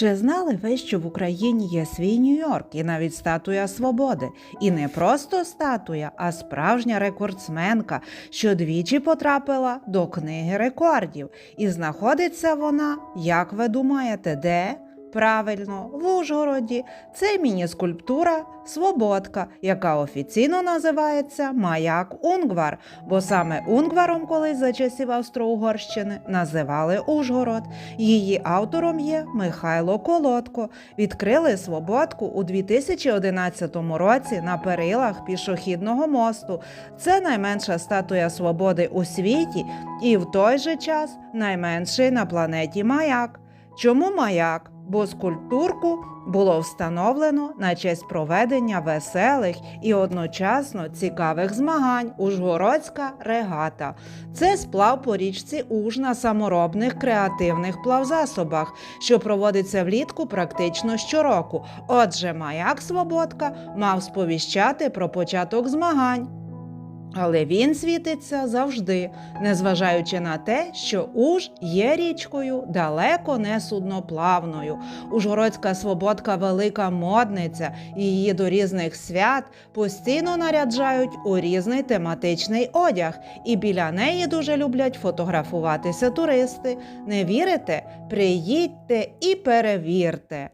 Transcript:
Чи знали ви, що в Україні є свій Нью-Йорк і навіть статуя свободи? І не просто статуя, а справжня рекордсменка, що двічі потрапила до книги рекордів. І знаходиться вона, як ви думаєте, де? Правильно, в Ужгороді. Це міні-скульптура Свободка, яка офіційно називається Маяк Унгвар, бо саме Унгваром колись за часів Австро-Угорщини називали Ужгород. Її автором є Михайло Колодко. Відкрили Свободку у 2011 році на перилах пішохідного мосту. Це найменша статуя свободи у світі і в той же час найменший на планеті маяк. Чому маяк? Бо скульптурку було встановлено на честь проведення веселих і одночасно цікавих змагань Ужгородська регата. Це сплав по річці Уж на саморобних креативних плавзасобах, що проводиться влітку практично щороку. Отже, маяк Свободка мав сповіщати про початок змагань. Але він світиться завжди, незважаючи на те, що Уж є річкою далеко не судноплавною. Ужгородська свободка велика модниця, її до різних свят постійно наряджають у різний тематичний одяг, і біля неї дуже люблять фотографуватися туристи. Не вірите? Приїдьте і перевірте.